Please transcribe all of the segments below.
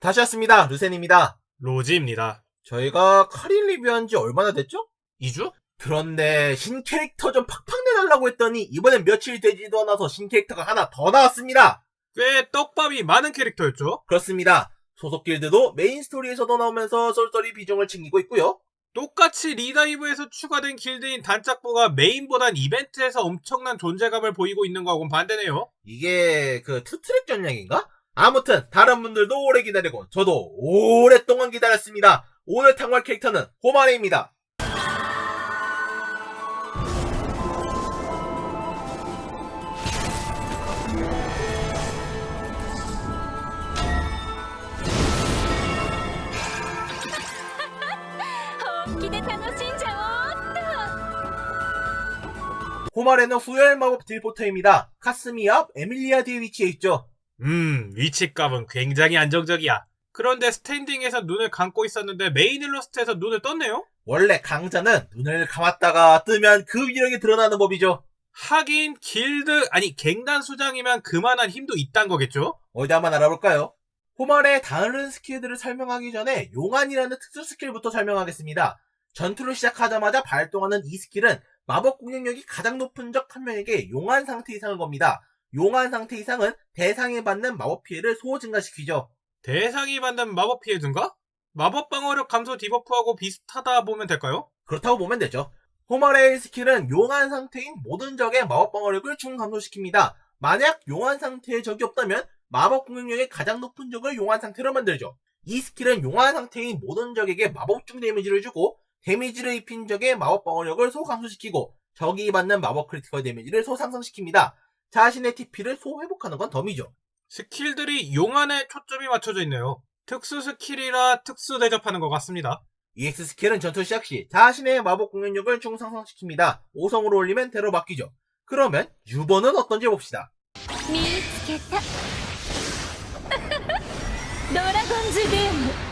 다시 왔습니다. 루센입니다. 로지입니다. 저희가 카린 리뷰한 지 얼마나 됐죠? 2주? 그런데 신 캐릭터 좀 팍팍 내달라고 했더니 이번엔 며칠 되지도 않아서 신 캐릭터가 하나 더 나왔습니다. 꽤 떡밥이 많은 캐릭터였죠? 그렇습니다. 소속 길드도 메인 스토리에서도 나오면서 쏠쏠히 비중을 챙기고 있고요. 똑같이 리다이브에서 추가된 길드인 단짝부가 메인보단 이벤트에서 엄청난 존재감을 보이고 있는 거하고는 반대네요. 이게 그 투트랙 전략인가? 아무튼 다른 분들도 오래 기다리고 저도 오랫동안 기다렸습니다. 오늘 탕월 캐릭터는 호마레입니다. 호마레는 후열 마법 딜포터입니다. 카스미 앞 에밀리아 뒤에 위치해 있죠. 음, 위치값은 굉장히 안정적이야. 그런데 스탠딩에서 눈을 감고 있었는데 메인 일러스트에서 눈을 떴네요? 원래 강자는 눈을 감았다가 뜨면 그 위력이 드러나는 법이죠. 하긴 길드 아니 갱단 수장이면 그만한 힘도 있단 거겠죠? 어디 한번 알아볼까요? 호말의 다른 스킬들을 설명하기 전에 용안이라는 특수 스킬부터 설명하겠습니다. 전투를 시작하자마자 발동하는 이 스킬은 마법 공격력이 가장 높은 적 한 명에게 용안 상태 이상을 겁니다. 용안 상태 이상은 대상이 받는 마법 피해를 소 증가시키죠. 대상이 받는 마법 피해 증가? 마법 방어력 감소 디버프하고 비슷하다 보면 될까요? 그렇다고 보면 되죠. 호말의 스킬은 용안 상태인 모든 적의 마법 방어력을 중 감소시킵니다. 만약 용안 상태에 적이 없다면 마법 공격력의 가장 높은 적을 용안 상태로 만들죠. 이 스킬은 용안 상태인 모든 적에게 마법중 데미지를 주고 데미지를 입힌 적의 마법 방어력을 소감소시키고 적이 받는 마법 크리티컬 데미지를 소상승시킵니다. 자신의 TP를 소회복하는 건 덤이죠. 스킬들이 용안에 초점이 맞춰져 있네요. 특수 스킬이라 특수 대접하는 것 같습니다. EX 스킬은 전투 시작 시 자신의 마법 공격력을 중상승시킵니다. 5성으로 올리면 대로 바뀌죠. 그러면 6번은 어떤지 봅시다. 미치겠다. 노라곤즈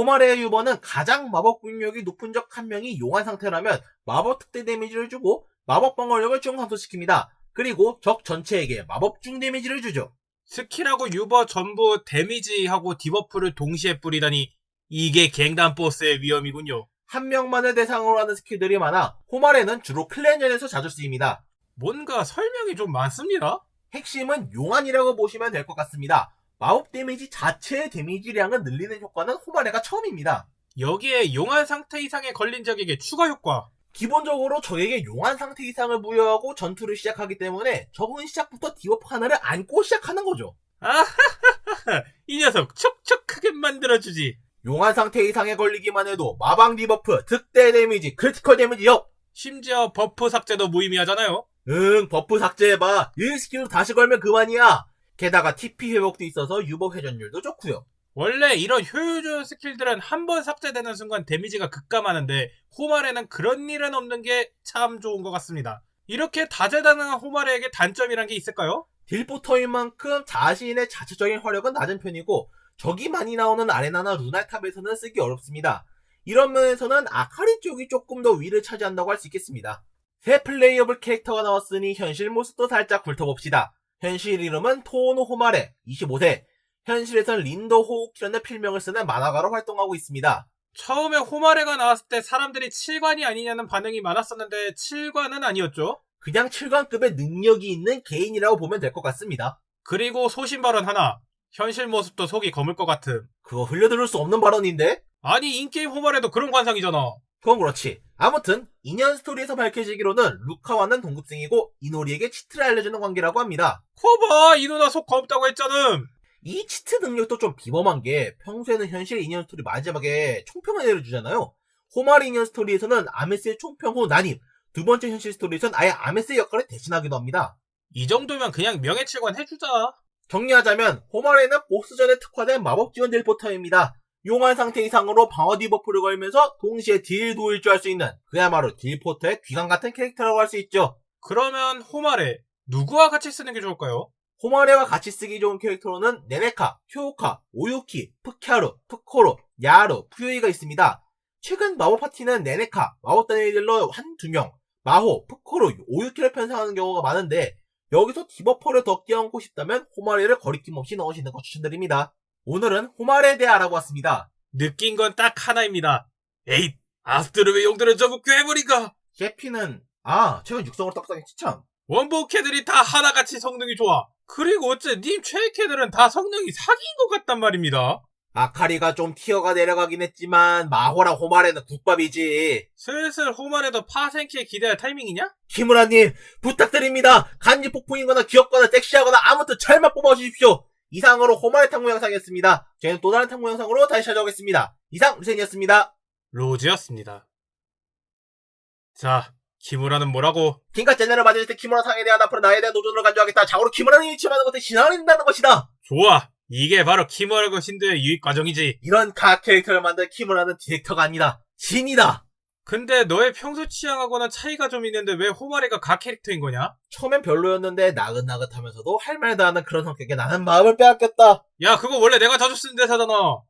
ーム 호마레의 유버는 가장 마법 공격력이 높은 적 한 명이 용한 상태라면 마법 특대 데미지를 주고 마법 방어력을 중감소시킵니다. 그리고 적 전체에게 마법 중 데미지를 주죠. 스킬하고 유버 전부 데미지하고 디버프를 동시에 뿌리다니 이게 갱단 보스의 위험이군요. 한 명만을 대상으로 하는 스킬들이 많아 호마레는 주로 클랜전에서 자주 쓰입니다. 뭔가 설명이 좀 많습니다. 핵심은 용안이라고 보시면 될 것 같습니다. 마법 데미지 자체의 데미지량을 늘리는 효과는 호마레가 처음입니다. 여기에 용한 상태 이상의 걸린 적에게 추가 효과. 기본적으로 적에게 용한 상태 이상을 부여하고 전투를 시작하기 때문에 적은 시작부터 디버프 하나를 안고 시작하는 거죠. 아하하하, 이 녀석 촉촉하게 만들어주지. 용한 상태 이상에 걸리기만 해도 마방 디버프, 특대 데미지, 크리티컬 데미지 역! 심지어 버프 삭제도 무의미하잖아요. 응, 버프 삭제해봐. 1스킬로 다시 걸면 그만이야. 게다가 TP 회복도 있어서 유버 회전율도 좋고요. 원래 이런 효율 스킬들은 한 번 삭제되는 순간 데미지가 급감하는데 호말에는 그런 일은 없는 게 참 좋은 것 같습니다. 이렇게 다재다능한 호말에게 단점이란 게 있을까요? 딜포터인 만큼 자신의 자체적인 화력은 낮은 편이고 적이 많이 나오는 아레나나 루나탑에서는 쓰기 어렵습니다. 이런 면에서는 아카리 쪽이 조금 더 위를 차지한다고 할 수 있겠습니다. 새 플레이어블 캐릭터가 나왔으니 현실 모습도 살짝 훑어봅시다. 현실 이름은 토오노 호마레, 25세. 현실에선 린도 호우키라는 필명을 쓰는 만화가로 활동하고 있습니다. 처음에 호마레가 나왔을 때 사람들이 7관이 아니냐는 반응이 많았었는데 7관은 아니었죠. 그냥 7관급의 능력이 있는 개인이라고 보면 될 것 같습니다. 그리고 소신 발언 하나. 현실 모습도 속이 거물 것 같음. 그거 흘려들을 수 없는 발언인데? 아니 인게임 호마레도 그런 관상이잖아. 그건 그렇지. 아무튼 2년 스토리에서 밝혀지기로는 루카와는 동급생이고 이노리에게 치트를 알려주는 관계라고 합니다. 커봐 이 누나 속 검다고 했잖음. 이 치트 능력도 좀 비범한 게 평소에는 현실 2년 스토리 마지막에 총평을 내려주잖아요. 호마리 2년 스토리에서는 아메스의 총평 후 난입, 두 번째 현실 스토리에서는 아예 아메스의 역할을 대신하기도 합니다. 이 정도면 그냥 명예칠관 해주자. 정리하자면 호마레는 보스전에 특화된 마법 지원 딜포터입니다. 용한 상태 이상으로 방어 디버프를 걸면서 동시에 딜 도일주 할수 있는 그야말로 딜포터의 귀감 같은 캐릭터라고 할 수 있죠. 그러면 호마레 누구와 같이 쓰는 게 좋을까요? 호마레와 같이 쓰기 좋은 캐릭터로는 네네카, 효우카, 오유키, 푸캬루, 푸코로, 야루, 푸요이가 있습니다. 최근 마법 파티는 네네카, 마법 단일들로 한 두 명, 마호, 푸코로, 오유키를 편성하는 경우가 많은데 여기서 디버퍼를 더 끼얹고 싶다면 호마레를 거리낌 없이 넣으시는 거 추천드립니다. 오늘은 호마레에 대해 알아보았습니다. 느낀 건 딱 하나입니다. 에잇! 아스트르의 용들은 전부 괴물인가? 셰피는 아 최근 육성으로 떡상의 추천. 원복 캐들이 다 하나같이 성능이 좋아. 그리고 어째 님 최애 캐들은 다 성능이 사기인 것 같단 말입니다. 아카리가 좀 티어가 내려가긴 했지만 마호랑 호마레는 국밥이지. 슬슬 호만에도 파생키에 기대할 타이밍이냐? 키무라님 부탁드립니다. 간지 폭풍이거나 귀엽거나 섹시하거나 아무튼 잘만 뽑아주십시오. 이상으로 호마레 탕무 영상이었습니다. 저희는 또 다른 탕무 영상으로 다시 찾아오겠습니다. 이상 루센이었습니다. 로즈였습니다. 자, 키무라는 뭐라고? 킹카 제네를 맞을 때 키무라 상에 대한 앞으로 나에 대한 노전으로 간주하겠다. 자고로 키무라님이 치하는 것에 다 것이다. 좋아! 이게 바로 키무라고 신도의 유익 과정이지. 이런 각 캐릭터를 만든 키무라는 디렉터가 아니다. 신이다. 근데 너의 평소 취향하고는 차이가 좀 있는데 왜 호마레가 각 캐릭터인 거냐? 처음엔 별로였는데 나긋나긋하면서도 할 말도 하는 그런 성격에 나는 마음을 빼앗겼다. 야, 그거 원래 내가 자주 쓰는 대사잖아.